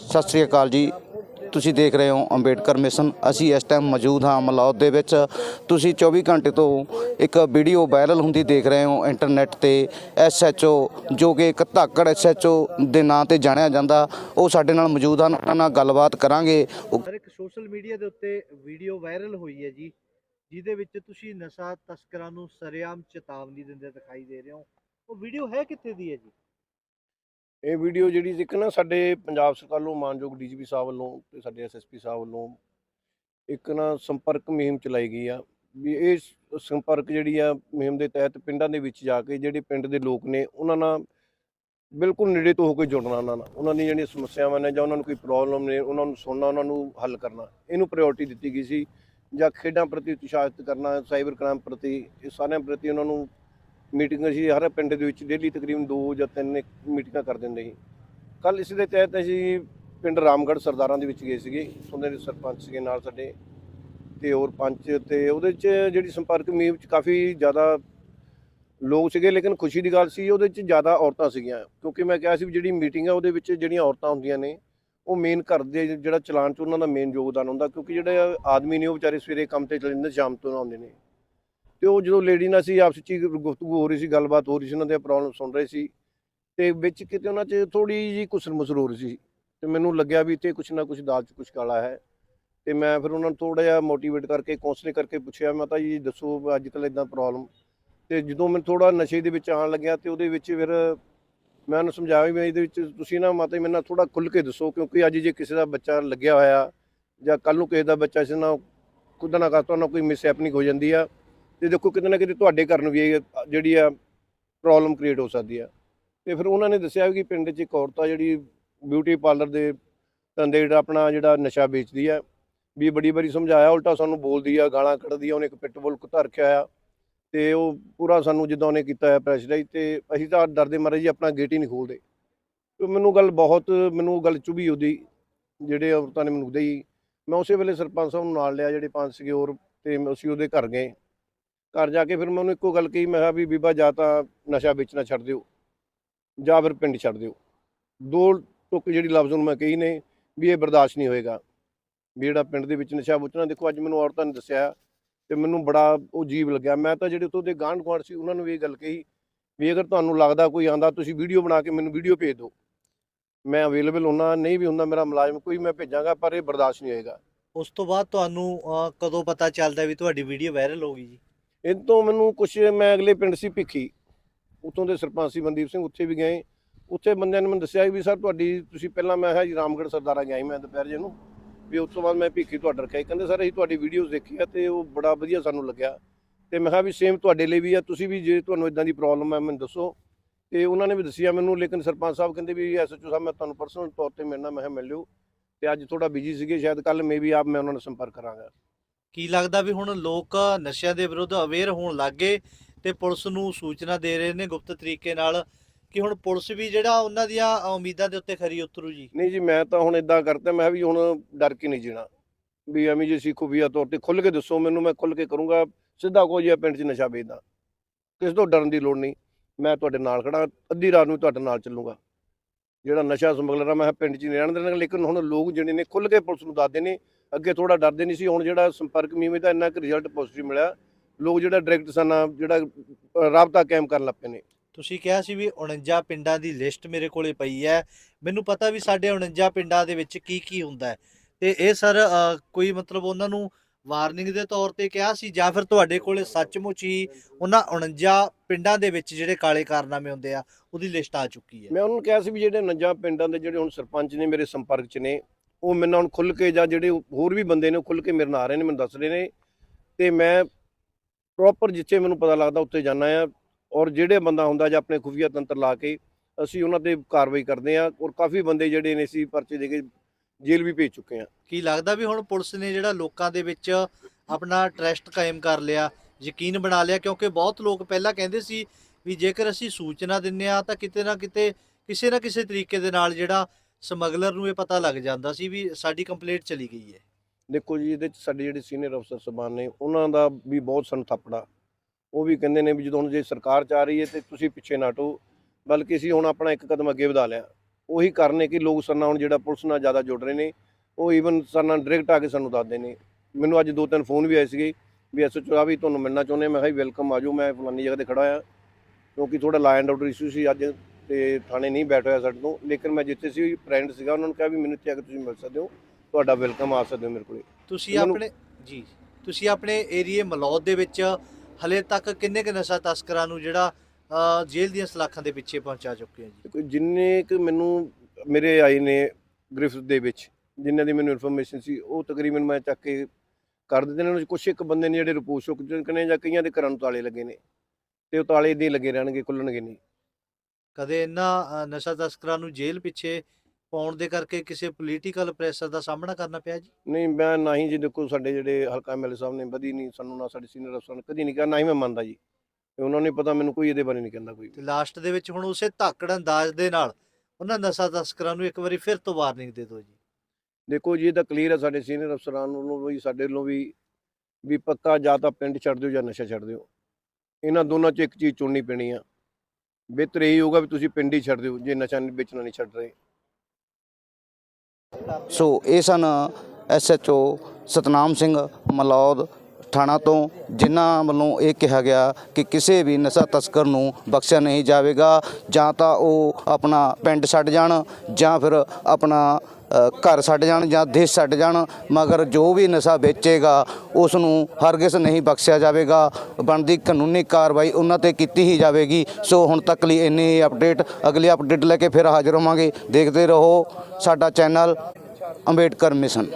ਸਤਿ ਸ੍ਰੀ ਅਕਾਲ ਜੀ। ਤੁਸੀਂ ਦੇਖ ਰਹੇ ਹੋ ਅੰਬੇਡਕਰ ਮਿਸ਼ਨ। ਅਸੀਂ ਇਸ ਟਾਈਮ ਮੌਜੂਦ ਹਾਂ ਮਲੌਦ ਦੇ ਵਿੱਚ। ਤੁਸੀਂ 24 ਘੰਟੇ ਤੋਂ ਇੱਕ ਵੀਡੀਓ ਵਾਇਰਲ ਹੁੰਦੀ ਦੇਖ ਰਹੇ ਹੋ ਇੰਟਰਨੈਟ ਤੇ। ਐਸਐਚਓ ਜੋ ਕਿ ਇੱਕ ਧਾਕੜ ਐਸਐਚਓ ਦੇ ਨਾਂ ਤੇ ਜਾਣਿਆ ਜਾਂਦਾ। ਉਹ ਸਾਡੇ ਨਾਲ ਮੌਜੂਦ ਹਨ। ਉਹਨਾਂ ਨਾਲ ਗੱਲਬਾਤ ਕਰਾਂਗੇ। ਸਰ, ਇੱਕ ਸੋਸ਼ਲ ਮੀਡੀਆ ਦੇ ਉੱਤੇ ਵੀਡੀਓ ਵਾਇਰਲ ਹੋਈ ਹੈ ਜੀ, ਜਿਹਦੇ ਵਿੱਚ ਤੁਸੀਂ ਨਸ਼ਾ ਤਸਕਰਾਂ ਨੂੰ ਸਰੇਆਮ ਚੇਤਾਵਨੀ ਦਿੰਦੇ ਦਿਖਾਈ ਦੇ ਰਹੇ ਹੋ। ਉਹ ਵੀਡੀਓ ਹੈ ਕਿੱਥੇ ਦੀ ਹੈ ਜੀ? ਇਹ ਵੀਡੀਓ ਜਿਹੜੀ ਇੱਕ ਨਾ ਸਾਡੇ ਪੰਜਾਬ ਸਰਕਾਰ ਵੱਲੋਂ ਮਾਨਯੋਗ ਡੀਜੀਪੀ ਸਾਹਿਬ ਵੱਲੋਂ ਤੇ ਸਾਡੇ ਐਸਐਸਪੀ ਸਾਹਿਬ ਵੱਲੋਂ ਇੱਕ ਨਾ ਸੰਪਰਕ ਮੁਹਿੰਮ ਚਲਾਈ ਗਈ ਆ ਵੀ ਇਹ ਸੰਪਰਕ ਜਿਹੜੀ ਆ ਮੁਹਿੰਮ ਦੇ ਤਹਿਤ ਪਿੰਡਾਂ ਦੇ ਵਿੱਚ ਜਾ ਕੇ ਜਿਹੜੇ ਪਿੰਡ ਦੇ ਲੋਕ ਨੇ ਉਹਨਾਂ ਨਾਲ ਬਿਲਕੁਲ ਨੇੜੇ ਤੋਂ ਹੋ ਕੇ ਜੁੜਨਾ ਉਹਨਾਂ ਨਾਲ। ਉਹਨਾਂ ਦੀਆਂ ਜਿਹੜੀਆਂ ਸਮੱਸਿਆਵਾਂ ਨੇ ਜਾਂ ਉਹਨਾਂ ਨੂੰ ਕੋਈ ਪ੍ਰੋਬਲਮ ਨੇ, ਉਹਨਾਂ ਨੂੰ ਸੁਣਨਾ, ਉਹਨਾਂ ਨੂੰ ਹੱਲ ਕਰਨਾ, ਇਹਨੂੰ ਪ੍ਰਾਇੋਰਟੀ ਦਿੱਤੀ ਗਈ ਸੀ ਜਾਂ ਖੇਡਾਂ ਪ੍ਰਤੀ ਉਤਸ਼ਾਹਿਤ ਕਰਨਾ ਸਾਈਬਰ ਕ੍ਰਾਈਮ ਪ੍ਰਤੀ, ਇਹ ਸਾਰਿਆਂ ਪ੍ਰਤੀ ਉਹਨਾਂ ਨੂੰ ਮੀਟਿੰਗ ਅਸੀਂ ਹਰ ਪਿੰਡ ਦੇ ਵਿੱਚ ਡੇਲੀ ਤਕਰੀਬਨ 2 ਜਾਂ 3 ਮੀਟਿੰਗਾਂ ਕਰ ਦਿੰਦੇ ਸੀ। ਕੱਲ ਇਸ ਦੇ ਤਹਿਤ ਅਸੀਂ ਪਿੰਡ ਰਾਮਗੜ੍ਹ ਸਰਦਾਰਾਂ ਦੇ ਵਿੱਚ ਗਏ ਸੀਗੇ ਉਹਦੇ ਦੇ ਸਰਪੰਚ ਸੀਗੇ ਨਾਲ ਸਾਡੇ ਤੇ ਹੋਰ ਪੰਚ ਤੇ ਉਹਦੇ 'ਚ ਜਿਹੜੀ ਸੰਪਰਕ ਮੁਹਿੰਮ 'ਚ ਕਾਫੀ ਜ਼ਿਆਦਾ ਲੋਕ ਸੀਗੇ, ਲੇਕਿਨ ਖੁਸ਼ੀ ਦੀ ਗੱਲ ਸੀ ਉਹਦੇ 'ਚ ਜ਼ਿਆਦਾ ਔਰਤਾਂ ਸੀਗੀਆਂ, ਕਿਉਂਕਿ ਮੈਂ ਕਿਹਾ ਸੀ ਵੀ ਜਿਹੜੀ ਮੀਟਿੰਗ ਆ ਉਹਦੇ ਵਿੱਚ ਜਿਹੜੀਆਂ ਔਰਤਾਂ ਹੁੰਦੀਆਂ ਨੇ, ਉਹ ਮੇਨ ਘਰ ਦੇ ਜਿਹੜਾ ਚਲਾਨ 'ਚ ਉਹਨਾਂ ਦਾ ਮੇਨ ਯੋਗਦਾਨ ਹੁੰਦਾ, ਕਿਉਂਕਿ ਜਿਹੜੇ ਆਦਮੀ ਨੇ ਉਹ ਵਿਚਾਰੇ ਸਵੇਰੇ ਕੰਮ ਤੇ ਚਲੇ ਜਾਂਦੇ, ਸ਼ਾਮ ਤੋਂ ਆਉਂਦੇ ਨੇ। ਤੇ ਉਹ ਜਦੋਂ ਲੇਡੀ ਨਾਲ ਸੀ ਆਪਸ 'ਚ ਹੀ ਗੁਫ਼ਤਗੂ ਹੋ ਰਹੀ ਸੀ, ਗੱਲਬਾਤ ਹੋ ਰਹੀ ਸੀ, ਉਹਨਾਂ ਦੀਆਂ ਪ੍ਰੋਬਲਮ ਸੁਣ ਰਹੇ ਸੀ ਤੇ ਵਿੱਚ ਕਿਤੇ ਉਹਨਾਂ 'ਚ ਥੋੜੀ ਜੀ ਕੁਸਰ ਮੁਸਰ ਹੋ ਰਹੀ ਸੀ ਤੇ ਮੈਨੂੰ ਲੱਗਿਆ ਵੀ ਇੱਥੇ ਕੁਛ ਨਾ ਕੁਛ ਦਾਲ 'ਚ ਕੁਛ ਕਾਲਾ ਹੈ ਤੇ ਮੈਂ ਫਿਰ ਉਹਨਾਂ ਨੂੰ ਥੋੜਾ ਜਿਹਾ ਮੋਟੀਵੇਟ ਕਰਕੇ ਕੌਂਸਲਿੰਗ ਕਰਕੇ ਪੁੱਛਿਆ ਮਾਤਾ ਜੀ ਦੱਸੋ ਅੱਜ ਕੱਲ੍ਹ ਇਦਾਂ ਪ੍ਰੋਬਲਮ ਤੇ ਜਦੋਂ ਮੈਂ ਥੋੜਾ ਨਸ਼ੇ ਦੇ ਵਿੱਚ ਆਉਣ ਲੱਗਿਆ ਤੇ ਉਹਦੇ ਵਿੱਚ ਫਿਰ ਮੈਂ ਉਹਨੂੰ ਸਮਝਾਇਆ ਵੀ ਇਹਦੇ ਵਿੱਚ ਤੁਸੀਂ ਨਾ ਮਾਤਾ ਜੀ ਮੇਰੇ ਨਾਲ ਥੋੜਾ ਖੁੱਲ ਕੇ ਦੱਸੋ ਕਿਉਂਕਿ ਅੱਜ ਜੇ ਕਿਸੇ ਦਾ ਬੱਚਾ ਲੱਗਿਆ ਹੋਇਆ ਜਾਂ ਕੱਲ ਨੂੰ ਕਿਸੇ ਦਾ ਬੱਚਾ ਇਸ ਨਾਲ ਖੁਦ ਨਾ ਕਰਤਾ ਨਾ ਕੋਈ ਮਿਸ ਹੈਪਨਿੰਗ ਹੋ ਜਾਂਦੀ ਆ। ਤੇ ਦੇਖੋ ਕਿਤੇ ਨਾ ਕਿਤੇ ਤੁਹਾਡੇ ਘਰ ਨੂੰ ਵੀ ਇਹ ਜਿਹੜੀ ਆ ਪ੍ਰੋਬਲਮ ਕ੍ਰੀਏਟ ਹੋ ਸਕਦੀ ਆ। ਤੇ ਫਿਰ ਉਹਨਾਂ ਨੇ ਦੱਸਿਆ ਵੀ ਕਿ ਪਿੰਡ 'ਚ ਇੱਕ ਔਰਤ ਆ ਜਿਹੜੀ ਬਿਊਟੀ ਪਾਰਲਰ ਦੇ ਧੰਦੇ ਜਿਹੜਾ ਆਪਣਾ ਜਿਹੜਾ ਨਸ਼ਾ ਵੇਚਦੀ ਆ। ਵੀ ਬੜੀ ਵਾਰੀ ਸਮਝਾਇਆ, ਉਲਟਾ ਸਾਨੂੰ ਬੋਲਦੀ ਆ, ਗਾਲਾਂ ਕੱਢਦੀ ਆ, ਉਹਨੇ ਇੱਕ ਪਿੱਟਬੁਲ ਕੁੱਤਾ ਰੱਖਿਆ ਆ। ਤੇ ਉਹ ਪੂਰਾ ਸਾਨੂੰ ਜਿੱਦਾਂ ਉਹਨੇ ਕੀਤਾ ਹੈ ਪ੍ਰੈਸ਼ਰਾਈਜ਼ ਤੇ ਅਸੀਂ ਤਾਂ ਡਰਦੇ ਮਾਰੇ ਜੀ, ਆਪਣਾ ਗੇਟ ਹੀ ਨਹੀਂ ਖੋਲਦੇ। ਮੈਨੂੰ ਗੱਲ ਬਹੁਤ, ਮੈਨੂੰ ਉਹ ਗੱਲ ਚੁਭੀ ਉਹਦੀ, ਜਿਹੜੇ ਔਰਤਾਂ ਨੇ ਮੈਨੂੰ ਦੇਈ। ਮੈਂ ਉਸੇ ਵੇਲੇ ਸਰਪੰਚ ਸਾਹਿਬ ਨੂੰ ਨਾਲ ਲਿਆ, ਜਿਹੜੇ ਪੰਜ ਸੀਗੇ ਹੋਰ, ਤੇ ਅਸੀਂ ਉਹਦੇ ਘਰ ਗਏ। ਘਰ ਜਾ ਕੇ ਫਿਰ ਮੈਂ ਉਹਨੂੰ ਇੱਕੋ ਗੱਲ ਕਹੀ ਮੈਂ ਕਿਹਾ ਵੀ ਬੀਬਾ ਜਾਂ ਤਾਂ ਨਸ਼ਾ ਵੇਚਣਾ ਛੱਡ ਦਿਓ ਜਾਂ ਫਿਰ ਪਿੰਡ ਛੱਡ ਦਿਓ। ਦੋ ਟੁੱਕ ਜਿਹੜੀ ਲਫ਼ਜ਼ ਨੂੰ ਮੈਂ ਕਹੀ ਨੇ ਵੀ ਇਹ ਬਰਦਾਸ਼ਤ ਨਹੀਂ ਹੋਏਗਾ। ਵੀ ਜਿਹੜਾ ਪਿੰਡ ਦੇ ਵਿੱਚ ਨਸ਼ਾ ਵੇਚਣਾ ਦੇਖੋ ਅੱਜ ਮੈਨੂੰ ਔਰਤਾਂ ਨੇ ਦੱਸਿਆ ਤੇ ਮੈਨੂੰ ਬੜਾ ਉਹ ਜੀਵ ਲੱਗਿਆ। ਮੈਂ ਤਾਂ ਜਿਹੜੇ ਉੱਥੋਂ ਦੇ ਗਾਂਢ ਗੁਆਂਢ ਸੀ ਉਹਨਾਂ ਨੂੰ ਵੀ ਇਹ ਗੱਲ ਕਹੀ ਵੀ ਅਗਰ ਤੁਹਾਨੂੰ ਲੱਗਦਾ ਕੋਈ ਆਂਦਾ ਤੁਸੀਂ ਵੀਡੀਓ ਬਣਾ ਕੇ ਮੈਨੂੰ ਵੀਡੀਓ ਭੇਜ ਦਿਓ। ਮੈਂ ਅਵੇਲੇਬਲ ਹੁੰਨਾ ਨਹੀਂ ਵੀ ਹੁੰਦਾ ਮੇਰਾ ਮੁਲਾਜ਼ਮ ਕੋਈ ਮੈਂ ਭੇਜਾਂਗਾ ਪਰ ਇਹ ਬਰਦਾਸ਼ਤ ਨਹੀਂ ਹੋਏਗਾ। ਉਸ ਤੋਂ ਬਾਅਦ ਤੁਹਾਨੂੰ ਅਹ, ਕਦੋਂ ਪਤਾ ਚੱਲਦਾ ਵੀ ਤੁਹਾਡੀ ਵੀਡੀਓ ਵਾਇਰਲ ਹੋ ਗਈ ਜੀ? ਇਹ ਤੋਂ ਮੈਨੂੰ ਕੁਛ ਮੈਂ ਅਗਲੇ ਪਿੰਡ ਸੀ ਭਿੱਖੀ। ਉੱਥੋਂ ਦੇ ਸਰਪੰਚ ਸੀ ਮਨਦੀਪ ਸਿੰਘ, ਉੱਥੇ ਵੀ ਗਏ। ਉੱਥੇ ਬੰਦਿਆਂ ਨੇ ਮੈਨੂੰ ਦੱਸਿਆ ਵੀ ਸਰ ਤੁਹਾਡੀ ਤੁਸੀਂ ਪਹਿਲਾਂ ਮੈਂ ਕਿਹਾ ਜੀ ਰਾਮਗੜ੍ਹ ਸਰਦਾਰਾ ਗਿਆ ਮੈਂ ਦੁਪਹਿਰ ਜੇ ਨੂੰ। ਵੀ ਉਸ ਤੋਂ ਬਾਅਦ ਮੈਂ ਭਿੱਖੀ ਤੁਹਾਡਾ ਆਰਡਰ ਰੱਖਿਆ ਕਹਿੰਦੇ ਸਰ ਅਸੀਂ ਤੁਹਾਡੀ ਵੀਡੀਓਜ਼ ਦੇਖੀ ਆ ਤੇ ਉਹ ਬੜਾ ਵਧੀਆ ਸਾਨੂੰ ਲੱਗਿਆ। ਤੇ ਮੈਂ ਕਿਹਾ ਵੀ ਸੇਮ ਤੁਹਾਡੇ ਲਈ ਵੀ ਆ। ਤੁਸੀਂ ਵੀ ਜੇ ਤੁਹਾਨੂੰ ਇਦਾਂ ਦੀ ਪ੍ਰੋਬਲਮ ਹੈ ਮੈਨੂੰ ਦੱਸੋ। ਤੇ ਉਹਨਾਂ ਨੇ ਵੀ ਦੱਸਿਆ ਮੈਨੂੰ, ਲੇਕਿਨ ਸਰਪੰਚ ਸਾਹਿਬ ਕਹਿੰਦੇ ਵੀ ਐਸਐਚਓ ਸਾਹਿਬ, ਮੈਂ ਤੁਹਾਨੂੰ ਪਰਸਨਲ ਤੌਰ ਤੇ ਮਿਲਣਾ ਮੈਂ ਕਿਹਾ ਮਿਲ ਲਿਓ। ਤੇ ਅੱਜ ਥੋੜਾ ਬਿਜ਼ੀ ਸੀਗੇ, ਸ਼ਾਇਦ ਕੱਲ ਮੇ ਵੀ ਆਪ ਮੈਂ ਉਹਨਾਂ ਨਾਲ ਸੰਪਰਕ ਕਰਾਂਗਾ। ਕੀ ਲੱਗਦਾ ਵੀ ਹੁਣ ਲੋਕ ਨਸ਼ਿਆਂ ਦੇ ਵਿਰੁੱਧ ਅਵੇਅਰ ਹੋਣ ਲੱਗੇ ਤੇ ਪੁਲਿਸ ਨੂੰ ਸੂਚਨਾ ਦੇ ਰਹੇ ਨੇ ਗੁਪਤ ਤਰੀਕੇ ਨਾਲ ਕਿ ਹੁਣ ਪੁਲਿਸ ਵੀ ਜਿਹੜਾ ਉਹਨਾਂ ਦੀਆਂ ਉਮੀਦਾਂ ਦੇ ਉੱਤੇ ਖਰੀ ਉਤਰੂ ਜੀ? ਨਹੀਂ ਜੀ, ਮੈਂ ਤਾਂ ਹੁਣ ਇਦਾਂ ਕਰਤਾ, ਮੈਂ ਵੀ ਹੁਣ ਡਰ ਕੇ ਨਹੀਂ ਜੀਣਾ। ਵੀ ਐਵੇਂ ਜੇ ਸੀ ਖੁਫੀਆ ਤੌਰ ਤੇ ਖੁੱਲ ਕੇ ਦੱਸੋ ਮੈਨੂੰ, ਮੈਂ ਖੁੱਲ ਕੇ ਕਰੂੰਗਾ, ਸਿੱਧਾ ਕੋ ਜੀ ਪਿੰਡ 'ਚ ਨਸ਼ਾ ਵੇਚਦਾ। ਕਿਸੇ ਤੋਂ ਡਰਨ ਦੀ ਲੋੜ ਨਹੀਂ। ਮੈਂ ਤੁਹਾਡੇ ਨਾਲ ਖੜਾ ਅੱਧੀ ਰਾਤ ਨੂੰ ਤੁਹਾਡੇ ਨਾਲ ਚੱਲੂਗਾ। ਜਿਹੜਾ ਨਸ਼ਾ ਸਮਗਲਰ ਆ, ਮੈਂ ਪਿੰਡ 'ਚ ਨਹੀਂ ਰਹਿਣ ਦੇਣਾ, ਲੇਕਿਨ ਹੁਣ ਲੋਕ ਜਿਹੜੇ ਨੇ ਖੁੱਲ ਕੇ ਪੁਲਿਸ ਨੂੰ ਦੱਸਦੇ ਨੇ ਅੱਗੇ ਥੋੜਾ ਡਰਦੇ ਨਹੀਂ ਸੀ ਹੁਣ ਜਿਹੜਾ ਸੰਪਰਕ ਮੀਮੇ ਦਾ ਇੰਨਾ ਕੁ ਰਿਜ਼ਲਟ ਪੋਜ਼ਿਟਿਵ ਮਿਲਿਆ। ਲੋਕ ਜਿਹੜਾ ਡਾਇਰੈਕਟ ਸਾਨਾ ਜਿਹੜਾ ਰਾਬਤਾ ਕਾਇਮ ਕਰਨ ਲੱਗ ਪਏ ਨੇ। ਤੁਸੀਂ ਕਿਹਾ ਸੀ ਵੀ 49 ਪਿੰਡਾਂ ਦੀ ਲਿਸਟ ਮੇਰੇ ਕੋਲੇ ਪਈ ਹੈ। ਮੈਨੂੰ ਪਤਾ ਵੀ ਸਾਡੇ 49 ਪਿੰਡਾਂ ਦੇ ਵਿੱਚ ਕੀ ਕੀ ਹੁੰਦਾ ਤੇ ਇਹ ਸਰ ਕੋਈ ਮਤਲਬ ਉਹਨਾਂ ਨੂੰ ਵਾਰਨਿੰਗ ਦੇ ਤੌਰ ਤੇ ਕਿਹਾ ਸੀ ਜਾਂ ਫਿਰ ਤੁਹਾਡੇ ਕੋਲੇ ਸੱਚਮੁੱਚ ਹੀ ਉਹਨਾਂ 49 ਪਿੰਡਾਂ ਦੇ ਵਿੱਚ ਜਿਹੜੇ ਕਾਲੇ ਕਾਰਨਾਮੇ ਹੁੰਦੇ ਆ ਉਹਦੀ ਲਿਸਟ ਆ ਚੁੱਕੀ ਹੈ? ਮੈਂ ਉਹਨਾਂ ਨੂੰ ਕਿਹਾ ਸੀ ਵੀ ਜਿਹੜੇ ਨੰਜਾ ਪਿੰਡਾਂ ਦੇ ਜਿਹੜੇ ਹੁਣ ਸਰਪੰਚ ਨੇ ਮੇਰੇ ਸੰਪਰਕ 'ਚ ਨੇ ਉਹ ਮੇਰੇ ਨਾਲ ਹੁਣ ਖੁੱਲ ਕੇ ਜਾਂ ਜਿਹੜੇ ਹੋਰ ਵੀ ਬੰਦੇ ਨੇ ਉਹ ਖੁੱਲ ਕੇ ਮੇਰੇ ਨਾਲ ਆ ਰਹੇ ਨੇ, ਮੈਨੂੰ ਦੱਸ ਰਹੇ ਨੇ। ਤੇ ਮੈਂ ਪ੍ਰੋਪਰ ਜਿੱਥੇ ਮੈਨੂੰ ਪਤਾ ਲੱਗਦਾ ਉੱਥੇ ਜਾਣਾ ਆ ਔਰ ਜਿਹੜੇ ਬੰਦਾ ਹੁੰਦਾ ਜਾਂ ਆਪਣੇ ਖੁਫੀਆ ਤੰਤਰ ਲਾ ਕੇ ਅਸੀਂ ਉਹਨਾਂ ਤੇ ਕਾਰਵਾਈ ਕਰਦੇ ਆ ਔਰ ਕਾਫੀ ਬੰਦੇ ਜਿਹੜੇ ਨੇ ਅਸੀਂ ਪਰਚੇ ਦੇ ਕੇ ਜੇਲ੍ਹ ਵੀ ਭੇਜ ਚੁੱਕੇ ਆ ਕੀ ਲੱਗਦਾ ਵੀ ਹੁਣ ਪੁਲਿਸ ਨੇ ਜਿਹੜਾ ਲੋਕਾਂ ਦੇ ਵਿੱਚ ਆਪਣਾ ਟਰਸਟ ਕਾਇਮ ਕਰ ਲਿਆ, ਯਕੀਨ ਬਣਾ ਲਿਆ? ਕਿਉਂਕਿ ਬਹੁਤ ਲੋਕ ਪਹਿਲਾਂ ਕਹਿੰਦੇ ਸੀ ਵੀ ਜੇਕਰ ਅਸੀਂ ਸੂਚਨਾ ਦਿੰਨੇ ਆ ਤਾਂ ਕਿਤੇ ਨਾ ਕਿਤੇ, ਕਿਸੇ ਨਾ ਕਿਸੇ ਤਰੀਕੇ ਦੇ ਨਾਲ ਜਿਹੜਾ ਸਮਗਲਰ ਨੂੰ ਇਹ ਪਤਾ ਲੱਗ ਜਾਂਦਾ ਸੀ ਵੀ ਸਾਡੀ ਕੰਪਲੇਂਟ ਚਲੀ ਗਈ ਹੈ। ਦੇਖੋ ਜੀ, ਇਹਦੇ ਚ ਸਾਡੇ ਜਿਹੜੇ ਸੀਨੀਅਰ ਅਫਸਰ ਸਬਾਨ ਨੇ, ਉਹਨਾਂ ਦਾ ਵੀ ਬਹੁਤ ਸਾਨੂੰ ਥੱਪੜਾ ਉਹ ਵੀ ਕਹਿੰਦੇ ਨੇ ਵੀ ਜਦੋਂ ਹੁਣ ਜੇ ਸਰਕਾਰ ਚ ਆ ਰਹੀ ਹੈ ਤੇ ਤੁਸੀਂ ਪਿੱਛੇ ਨਾ ਟੋ ਬਲਕਿ ਅਸੀਂ ਹੁਣ ਆਪਣਾ ਇੱਕ ਕਦਮ ਅੱਗੇ ਵਧਾ ਲਿਆ। ਉਹੀ ਕਾਰਨ ਨੇ ਕਿ ਲੋਕ ਸਾਡੇ ਹੁਣ ਜਿਹੜਾ ਪੁਲਿਸ ਨਾਲ ਜ਼ਿਆਦਾ ਜੁੜ ਰਹੇ ਨੇ, ਉਹ ਈਵਨ ਸਰਨਾ ਡਾਇਰੈਕਟ ਆ ਕੇ ਸਾਨੂੰ ਦੱਸਦੇ ਨੇ। ਮੈਨੂੰ ਅੱਜ ਦੋ ਤਿੰਨ ਫੋਨ ਵੀ ਆਏ ਸੀਗੇ, ਵੀ ਐਸਐਚਓ ਆ ਵੀ ਤੁਹਾਨੂੰ ਮਿਲਣਾ ਚਾਹੁੰਦੇ ਹਾਂ। ਮੈਂ ਕਿਹਾ ਵੈਲਕਮ ਆਜੋ ਮੈਂ ਫਲਾਨੀ ਜਗ੍ਹਾ ਤੇ ਖੜਾ ਆ ਕਿਉਂਕਿ ਥੋੜਾ ਲਾ ਆਰਡਰ ਇਸ਼ੂ ਸੀ ਅੱਜ। ਤੇ ਥਾਣੇ ਨਹੀਂ ਬੈਠ ਹੋਇਆ ਸਾਡੇ ਤੋਂ। ਲੇਕਿਨ ਮੈਂ ਜਿੱਥੇ ਸੀ ਫਰੈਂਡ ਸੀਗਾ ਉਹਨਾਂ ਨੂੰ ਕਿਹਾ ਵੀ ਮੈਨੂੰ ਇੱਥੇ ਆ ਕੇ ਤੁਸੀਂ ਮਿਲ ਸਕਦੇ ਹੋ। ਤੁਹਾਡਾ ਵੈਲਕਮ ਆ ਸਕਦੇ ਹੋ ਮੇਰੇ ਕੋਲੇ। ਤੁਸੀਂ ਆਪਣੇ ਜੀ। ਤੁਸੀਂ ਆਪਣੇ ਏਰੀਏ ਮਲੌਦ ਦੇ ਵਿੱਚ ਹਲੇ ਤੱਕ ਕਿੰਨੇ ਕੁ ਨਸ਼ਾ ਤਸਕਰਾਂ ਨੂੰ ਜਿਹੜਾ ਅ, ਜੇਲ੍ਹ ਦੀਆਂ ਸਲਾਖਾਂ ਦੇ ਪਿੱਛੇ ਪਹੁੰਚਾ ਚੁੱਕੇ ਹੋ ਜੀ? ਕੋਈ ਜਿੰਨੇ ਕਿ ਮੈਨੂੰ ਮੇਰੇ ਆਏ ਨੇ ਗ੍ਰਿਫਤ ਦੇ ਵਿੱਚ ਜਿਨ੍ਹਾਂ ਦੀ ਮੈਨੂੰ ਇਨਫੋਰਮੇਸ਼ਨ ਸੀ ਉਹ ਤਕਰੀਬਨ ਮੈਂ ਚੱਕ ਕੇ ਕਰ ਦਿੱਤੇ ਨੇ। ਉਹਨਾਂ 'ਚ ਕੁਛ ਇੱਕ ਬੰਦੇ ਨੇ ਜਿਹੜੇ ਰਿਪੋਰਟ ਸ਼ੁਕ ਚੁੱਕੇ ਨੇ ਜਾਂ ਕਈਆਂ ਦੇ ਘਰਾਂ ਨੂੰ ਤਾਲੇ ਲੱਗੇ ਨੇ। ਤੇ ਉਹ ਤਾਲੇ ਇਦਾਂ ਹੀ ਲੱਗੇ ਰਹਿਣਗੇ ਖੁੱਲਣਗੇ ਨਹੀਂ। ਕਦੇ ਇਹਨਾਂ ਅ, ਨਸ਼ਾ ਤਸਕਰਾਂ ਨੂੰ ਜੇਲ੍ਹ ਪਿੱਛੇ ਪਾਉਣ ਦੇ ਕਰਕੇ ਕਿਸੇ ਪੋਲੀਟੀਕਲ ਪ੍ਰੈਸ਼ਰ ਦਾ ਸਾਹਮਣਾ ਕਰਨਾ ਪਿਆ ਜੀ? ਨਹੀਂ ਮੈਂ ਨਾ ਹੀ ਜੀ ਦੇਖੋ ਸਾਡੇ ਜਿਹੜੇ ਹਲਕਾ ਐਮਐਲਏ ਸਾਹਿਬ ਨੇ ਵਧੀ ਨਹੀਂ ਸਾਨੂੰ ਨਾ ਸਾਡੇ ਸੀਨੀਅਰ ਅਫਸਰਾਂ ਨੇ ਕਦੀ ਨਹੀਂ ਕਿਹਾ ਨਾ ਹੀ ਮੈਂ ਮੰਨਦਾ ਜੀ। ਤੇ ਉਹਨਾਂ ਨੇ ਪਤਾ ਮੈਨੂੰ ਕੋਈ ਇਹਦੇ ਬਾਰੇ ਨਹੀਂ ਕਹਿੰਦਾ ਕੋਈ ਤੇ ਲਾਸਟ ਦੇ ਵਿੱਚ ਹੁਣ ਉਸੇ ਧਾਕੜ ਅੰਦਾਜ਼ ਦੇ ਨਾਲ ਉਹਨਾਂ ਨਸ਼ਾ ਤਸਕਰਾਂ ਨੂੰ ਇੱਕ ਵਾਰੀ ਫਿਰ ਤੋਂ ਵਾਰਨਿੰਗ ਦੇ ਦਿਓ ਜੀ। ਦੇਖੋ ਜੀ ਇਹ ਤਾਂ ਕਲੀਅਰ ਹੈ ਸਾਡੇ ਸੀਨੀਅਰ ਅਫਸਰਾਂ ਨੂੰ ਵੀ ਸਾਡੇ ਵੱਲੋਂ ਵੀ ਵੀ ਪੱਕਾ ਜਾਂ ਤਾਂ ਪਿੰਡ ਛੱਡ ਦਿਓ ਜਾਂ ਨਸ਼ਾ ਛੱਡ ਦਿਓ। ਇਹਨਾਂ ਦੋਨਾਂ 'ਚ ਇੱਕ ਚੀਜ਼ ਚੁਣਨੀ ਪੈਣੀ ਆ। ਬਿਹਤਰ ਇਹੀ ਹੋਊਗਾ ਵੀ ਤੁਸੀਂ ਪਿੰਡ ਹੀ ਛੱਡ ਦਿਓ, ਜੇ ਨਸ਼ਾ ਨਹੀਂ, ਵੇਚਣਾ ਨਹੀਂ ਛੱਡ ਰਹੇ ਸੋ ਇਹ ਸਨ ਐਸਐਚਓ ਸਤਨਾਮ ਸਿੰਘ ਮਲੌਦ ਥਾਣਾ ਤੋਂ, ਜਿਨ੍ਹਾਂ ਵੱਲੋਂ ਇਹ ਕਿਹਾ ਗਿਆ ਕਿ ਕਿਸੇ ਵੀ ਨਸ਼ਾ ਤਸਕਰ ਨੂੰ ਬਖਸ਼ਿਆ ਨਹੀਂ ਜਾਵੇਗਾ, ਜਾਂ ਤਾਂ ਉਹ ਆਪਣਾ ਪਿੰਡ ਛੱਡ ਜਾਣ, ਜਾਂ ਫਿਰ ਆਪਣਾ ਘਰ ਛੱਡ ਜਾਣ ਜਾਂ ਦੇਸ਼ ਛੱਡ ਜਾਣ, ਮਗਰ ਜੋ ਵੀ ਨਸ਼ਾ ਵੇਚੇਗਾ ਉਸ ਨੂੰ ਹਰਗਿਜ਼ ਨਹੀਂ ਬਖਸ਼ਿਆ ਜਾਵੇਗਾ। ਬਣਦੀ ਕਾਨੂੰਨੀ ਕਾਰਵਾਈ ਉਹਨਾਂ ਤੇ ਕੀਤੀ ਹੀ ਜਾਵੇਗੀ। ਸੋ ਹੁਣ ਤੱਕ ਲਈ ਇੰਨੀ ਹੀ ਅਪਡੇਟ। ਅਗਲੀ ਅਪਡੇਟ ਲੈ ਕੇ ਫਿਰ ਹਾਜ਼ਰ ਹੋਵਾਂਗੇ। ਦੇਖਦੇ ਰਹੋ ਸਾਡਾ ਚੈਨਲ ਅੰਬੇਡਕਰ ਮਿਸ਼ਨ।